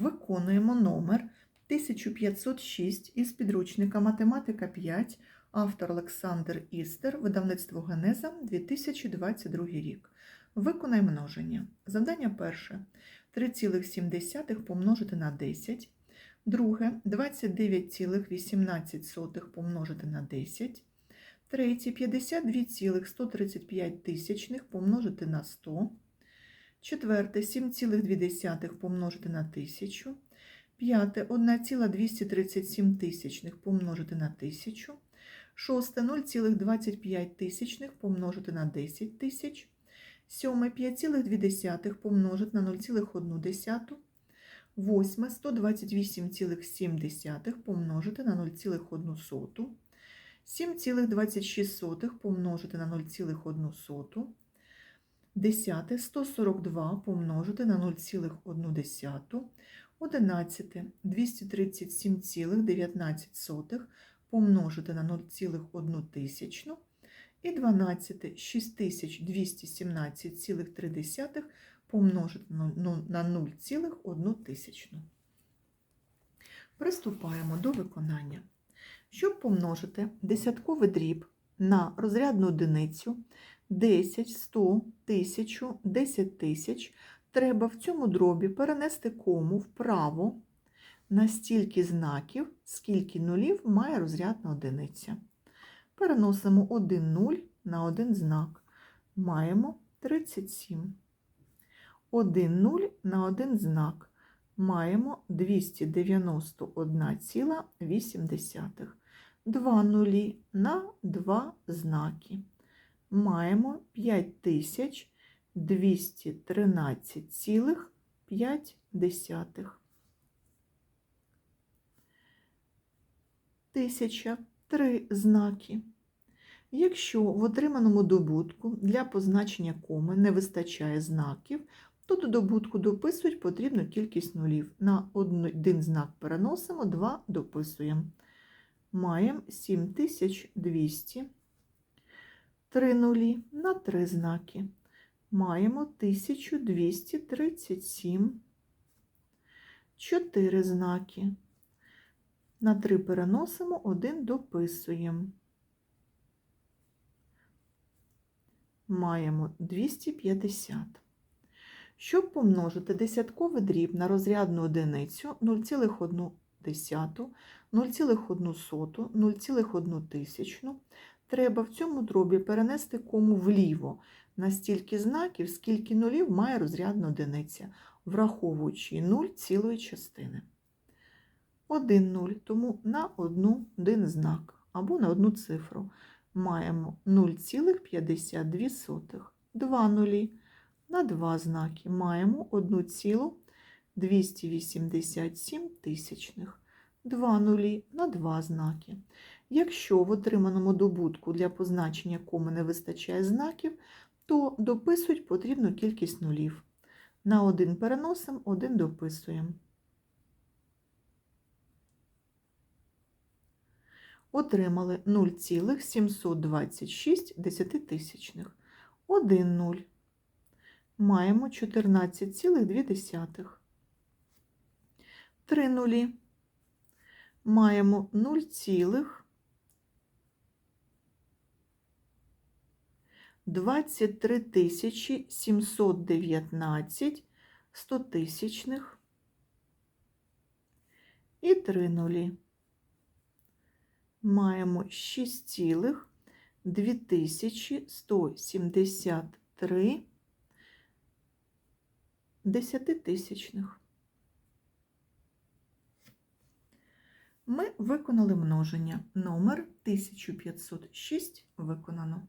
Виконуємо номер 1506 із підручника Математика 5, автор Олександр Істер, видавництво Генеза 2022 рік. Виконай множення. Завдання перше. 3,7 помножити на 10. Друге 29,18 помножити на 10. Третє 52,135 помножити на 100. Четверте 7,2 помножити на 1000. П'яте 1,237 тисячних помножити на 1000. Шосте 0,25 тисячних помножити на 10 тисяч. Сьоме 5,2 помножити на 0,1. Восьме 128,7 помножити на 0,1. 7,26 помножити на 0,1. Десяте 142 помножити на 0,1. Одинадцяте 237,19 помножити на 0,1 тисячну. І 12 6217,3 помножити на 0,1 тисячну. Приступаємо до виконання. Щоб помножити десятковий дріб на розрядну одиницю 10, 100, 1000, 10 тисяч, треба в цьому дробі перенести кому вправо на стільки знаків, скільки нулів має розрядна одиниця. Переносимо 1 0 на один знак. Маємо 37. 1 0 на один знак. Маємо 291,8. 2 нулі на 2 знаки. Маємо 5213,5. Тисяча три знаки. Якщо в отриманому добутку для позначення коми не вистачає знаків, то до добутку дописують потрібну кількість нулів. На один знак переносимо, два дописуємо. Маємо 7200. Три нулі на три знаки. Маємо 1237. Чотири знаки. На три переносимо, один дописуємо. Маємо 250. Щоб помножити десятковий дріб на розрядну одиницю 0,1, 0,1, 0,1 тисячну, треба в цьому дробі перенести кому вліво на стільки знаків, скільки нулів має розрядна одиниця, враховуючи 0 цілої частини. 1 0, тому на одну один знак або на одну цифру маємо 0,52. 2 нулі на два знаки маємо 1,287 тисячних. 2 нулі на два знаки. Якщо в отриманому добутку для позначення коми не вистачає знаків, то дописують потрібну кількість нулів. На один переносимо, один дописуємо. Отримали 0,726 десятитисячних. 1 0. Маємо 14,2. 3 нулі. Маємо 0, 23 тисячі 719 стотисячних і 3 нулі. Маємо 6,2173 десятитисячних. Ми виконали множення. Номер 1506 виконано.